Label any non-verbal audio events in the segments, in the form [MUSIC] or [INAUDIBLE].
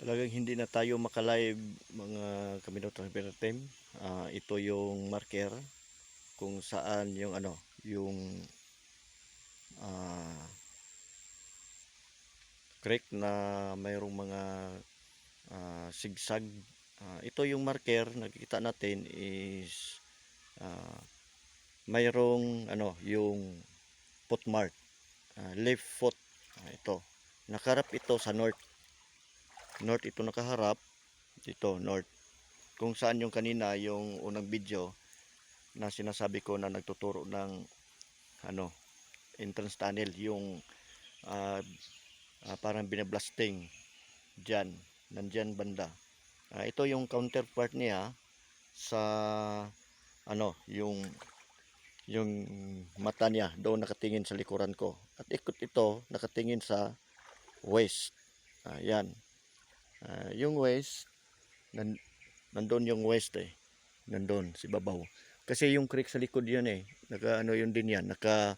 Talagang hindi na tayo makalive mga kaminutang time. Ah, ito yung marker kung saan yung ano, yung ah, creek na mayroong mga ah, sigsag. Ah, ito yung marker nakikita natin is ah, mayroong ano, yung footmark. Ah, left foot. Ah, ito. Nakarap ito sa north. North ito nakaharap. Dito, north. Kung saan yung kanina, yung unang video na sinasabi ko na nagtuturo ng ano, entrance tunnel, yung ah, ah, parang binablasting dyan, nandyan banda. Ah, ito yung counterpart niya sa ano, yung yung mata niya doon nakatingin sa likuran ko. At ikot ito nakatingin sa west. Ayan. Ah, yung west, nan, nandun yung west eh. Nandun, si Babaw. Kasi yung creek sa likod yun eh. Naka ano yun din yan. Naka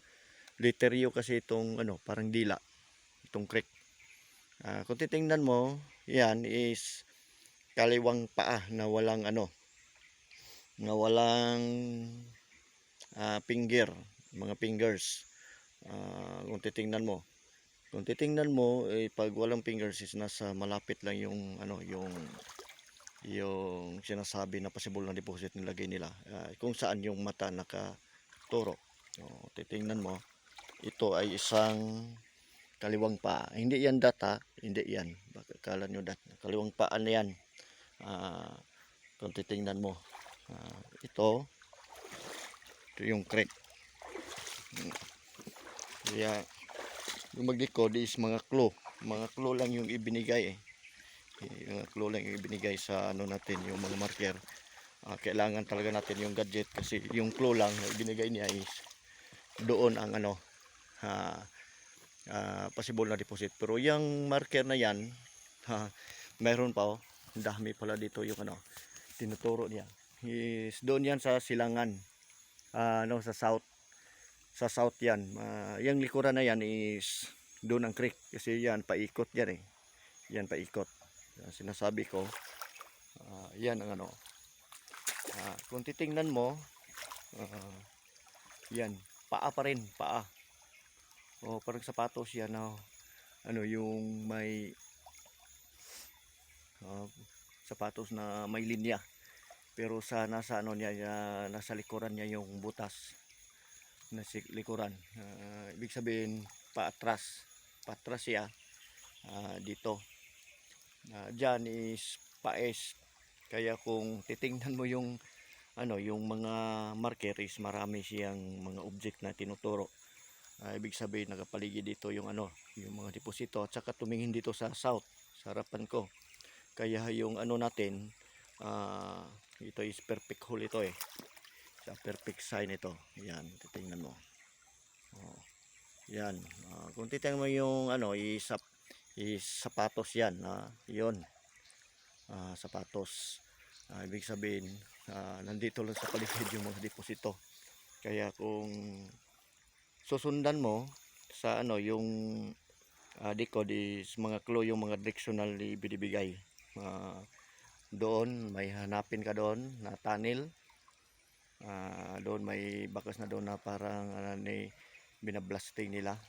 literyo kasi itong ano, parang dila. Itong creek. Ah, kung titingnan mo, yan is kaliwang paa na walang ano, na walang ah, finger, mga fingers. Ah, kung titingnan mo, kung titingnan mo, eh, pag walang fingers is nasa malapit lang yung ano, yung yung sinasabi na possible na deposit nilagay nila. Ah, kung saan yung mata nakaturo. O, titingnan mo, ito ay isang kaliwang paa. Hindi yan data, hindi yan. Baka kala nyo dat. Kaliwang paa na yan. Ah, kung titingnan mo, ah, ito, ito yung creek. Hmm. Kaya, yung maglikod is mga clue. Mga clue lang yung ibinigay eh. Yung mga clue lang yung ibinigay sa ano natin, yung mga marker. Ah, kailangan talaga natin yung gadget kasi yung clue lang na ibinigay niya is doon ang ano, ah, ah, possible na deposit. Pero yung marker na yan, ha, meron pa oh, dami pala dito yung ano, tinuturo niya. Is doon yan sa silangan, ah, ano, sa south. Sa south yan. Ah, yung likuran na yan is doon ang creek kasi yan paikot yan eh. Yan paikot. Yan, sinasabi ko, ah, yan ang ano. Ah, kung titingnan mo, ah, yan, paa pa rin, paa. O parang sapatos yan oh. ano yung may ah, sapatos na may linya. Pero sa nasa ano niya, ah, nasa likuran niya yung butas. Nasa likuran. Ah, ibig sabihin paatras. Paatras siya ah, dito. Uh, dyan is paes. Kaya kung titingnan mo yung ano, yung mga marker is marami siyang mga object na tinuturo. Ah, ibig sabihin nakapaligid dito yung ano, yung mga deposito at saka tumingin dito sa south, sa harapan ko. Kaya yung ano natin, ah, ito is perfect hole ito eh. Sa perfect sign ito. Yan, titingnan mo. Oh. Yan. Ah, kung titingnan mo yung ano, is, is sapatos yan. Ah, yun. Ah, sapatos. Ah, ibig sabihin, ah, nandito lang sa paligid yung mga deposito. Kaya kung susundan mo sa ano yung uh, decode is mga clue yung mga directional ni binibigay. Ah, doon may hanapin ka doon na tunnel. Ah, doon may bakas na doon na parang ano, ni binablasting nila.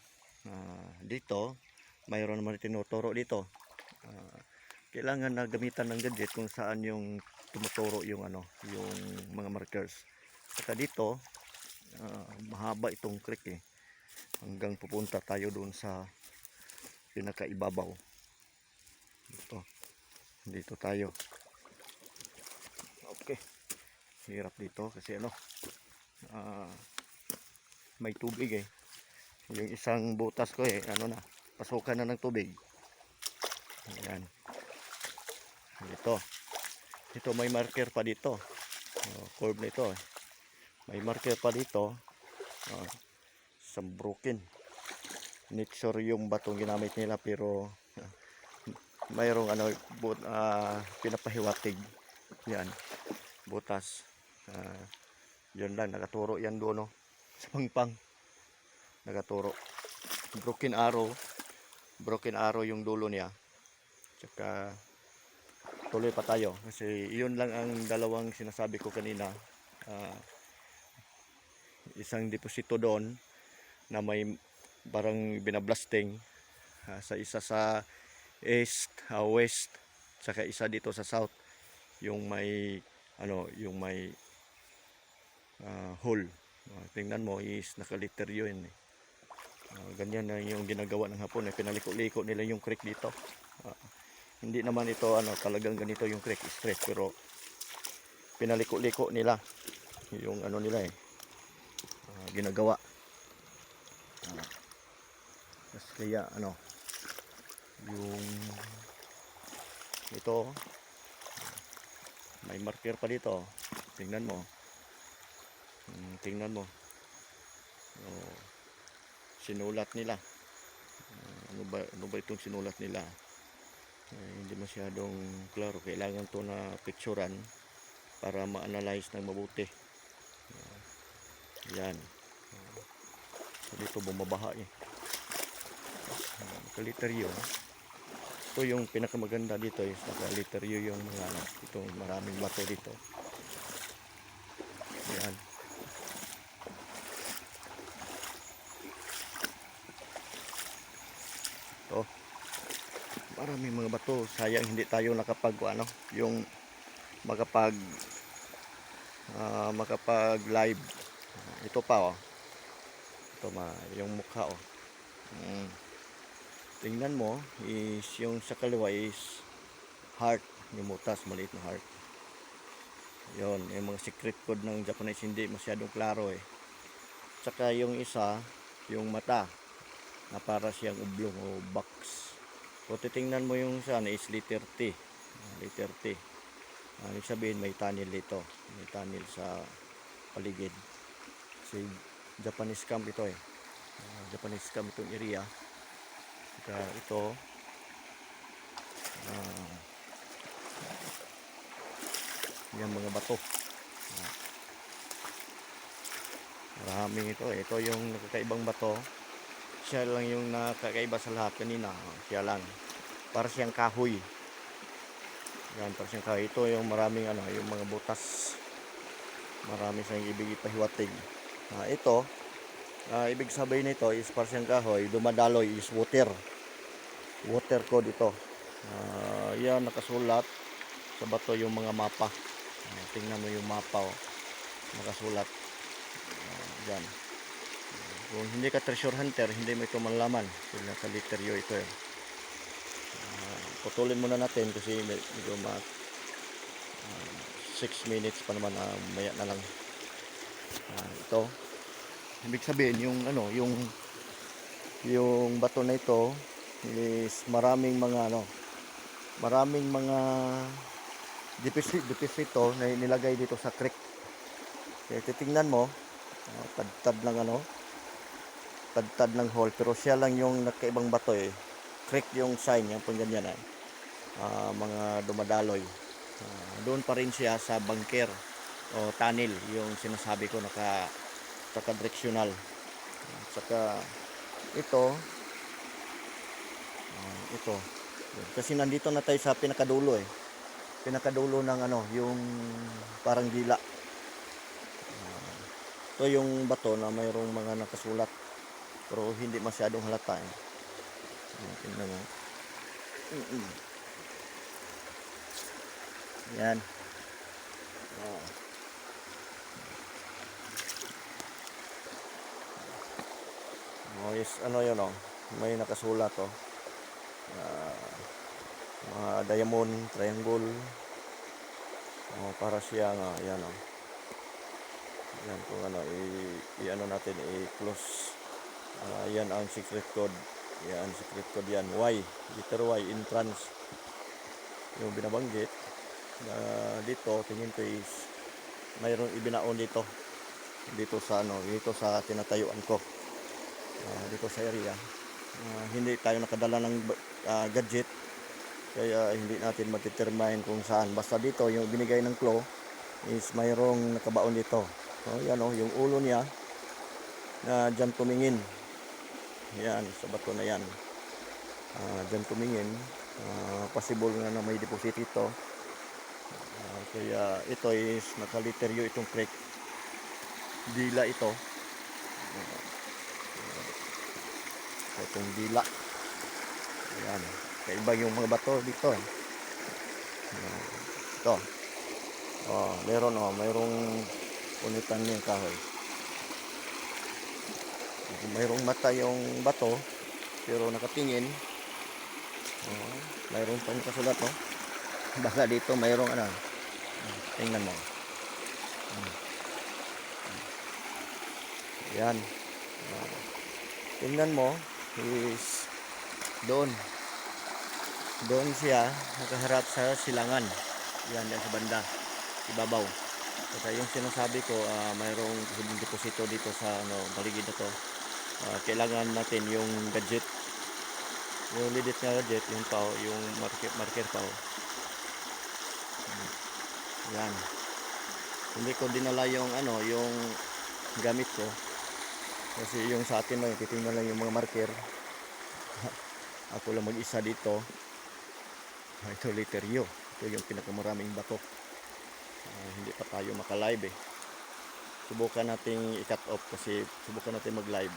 Ah, dito mayroon naman tinuturo dito. Ah, kailangan na gamitan ng gadget kung saan yung tumuturo yung ano, yung mga markers. Saka dito, ah, mahaba itong creek eh. Hanggang pupunta tayo doon sa pinakaibabaw. Dito. Dito tayo. Hirap dito kasi ano, ah, may tubig eh. Yung isang butas ko eh, ano na, pasukan na ng tubig. Ayan. Dito. Ito may marker pa dito. Oh, curve na ito. eh. May marker pa dito. Oh, isang broken. Not sure yung batong ginamit nila pero ah, mayroong ano but, ah, pinapahiwatig. Yan. Butas. Ah, yun lang nakaturo yan doon no. Sa pangpang. Nakaturo. Broken arrow. Broken arrow yung dulo niya. Tsaka tuloy pa tayo kasi yun lang ang dalawang sinasabi ko kanina Ah, isang deposito doon na may barang binablasting ah, sa isa sa east, ah, west saka isa dito sa south yung may ano yung may ah, hole. Ah, tingnan mo is nakaliter yun eh. Ah, ganyan na yung ginagawa ng hapon eh. pinaliko-liko nila yung creek dito. Ah, hindi naman ito ano talagang ganito yung creek straight pero pinaliko-liko nila yung ano nila eh. Ah, ginagawa. Ah, tas kaya ano yung ito. May marker pa dito. Tingnan mo Hmm, tingnan mo. Oh, sinulat nila. Ah, ano ba ano ba itong sinulat nila? Eh, hindi masyadong klaro. Kailangan to na picturean para ma-analyze ng mabuti. Ah, yan. Ah, so dito bumabaha eh. Ah, nakaliteryo ito yung pinakamaganda dito is nakaliteryo yung mga ano, itong maraming bato dito. Yan ito maraming mga bato. Sayang hindi tayo nakapag ano yung makapag ah, makapag live. Ito pa oh. Ito ma yung mukha oh. Mm. tingnan mo is yung sa kaliwa is heart. Yung mutas maliit na heart. Yon yung mga secret code ng Japanese hindi masyadong klaro eh. Tsaka yung isa yung mata na para siyang oblong o box. Kung titingnan mo yung isa is letter T. Ah, letter T. Ah, ibig sabihin may tunnel dito. May tunnel sa paligid. Kasi Japanese camp ito eh. Ah, Japanese camp itong area. Saka ito. Ah, yung mga bato. Maraming ito eh. ito yung nakakaibang bato siya lang yung nakakaiba sa lahat kanina Oh, siya lang. Para siyang kahoy. Yan para siyang kahoy. Ito yung maraming ano yung mga butas. Marami siyang ibig ipahiwatig. Ah, ito ah, ibig sabihin nito is para siyang kahoy dumadaloy is water. Water code ito. Ah, yan nakasulat sa bato yung mga mapa. Ah, tingnan mo yung mapa oh. nakasulat. Ah, yan kung hindi ka treasure hunter hindi mo ito malaman kung nasa literyo ito eh. Ah, putulin muna natin kasi med- medyo ma 6 minutes pa naman ah, maya na lang. Ah, ito. Ibig sabihin yung ano yung yung bato na ito is maraming mga ano maraming mga deposit deposito na nilagay dito sa creek. Kaya titingnan mo ah, tad-tad ng ano tad-tad ng hole pero siya lang yung nakaibang bato eh. Creek yung sign yung pang ganyan eh. Ah, mga dumadaloy. Ah, doon pa rin siya sa bunker o tunnel yung sinasabi ko naka naka directional saka ito ah, ito. Kasi nandito na tayo sa pinakadulo eh. Pinakadulo ng ano yung parang dila Ah, ito yung bato na mayroong mga nakasulat pero hindi masyadong halata eh. Ayan, tingnan mo. Yan. Oh. Oh, is ano yun oh. May nakasulat oh. Ah, mga diamond, triangle. Oh, para siya nga, yan oh. Yan kung ano, i, i ano natin, i-close. Ah, yan ang secret code. Yan, secret code yan. Y, letter Y, entrance. Yung binabanggit. Na dito, tingin ko is mayroong ibinaon dito. Dito sa ano, dito sa tinatayuan ko. Ah, dito sa area. Ah, hindi tayo nakadala ng ah, gadget. Kaya hindi natin matitermine kung saan. Basta dito, yung binigay ng claw is mayroong nakabaon dito. So, yan o, yung ulo niya na dyan tumingin. Yan, sa bato na yan. Ah, dyan tumingin. Ah, possible nga na may deposit ito. Ah, kaya ito is nakaliteryo itong creek. Dila ito. Ah, ah, itong dila. Ayan. Kaiba yung mga bato dito. Ah, ito. Oh, meron oh, mayroong punitan yung kahoy. Mayroong mata yung bato pero nakatingin. Oh, mayroon pang kasulat oh. [LAUGHS] Baka dito mayroong ano. Tingnan mo. Hmm. Yan. Ah, tingnan mo is doon. Doon siya nakaharap sa silangan. Yan, yan sa banda. Ibabaw. Kaya yung sinasabi ko, ah, mayroong deposito dito sa ano, paligid na to. Ah, kailangan natin yung gadget. Yung legit na gadget, yung pao, yung marker, marker pao. Yan. Hindi ko dinala yung ano, yung gamit ko. Kasi yung sa atin lang, titingnan lang yung mga marker. [LAUGHS] Ako lang mag-isa dito. Ah, Ito literyo. Ito yung pinakamaraming bato. Ah, hindi pa tayo maka-live eh. Subukan nating i-cut off kasi subukan natin mag-live.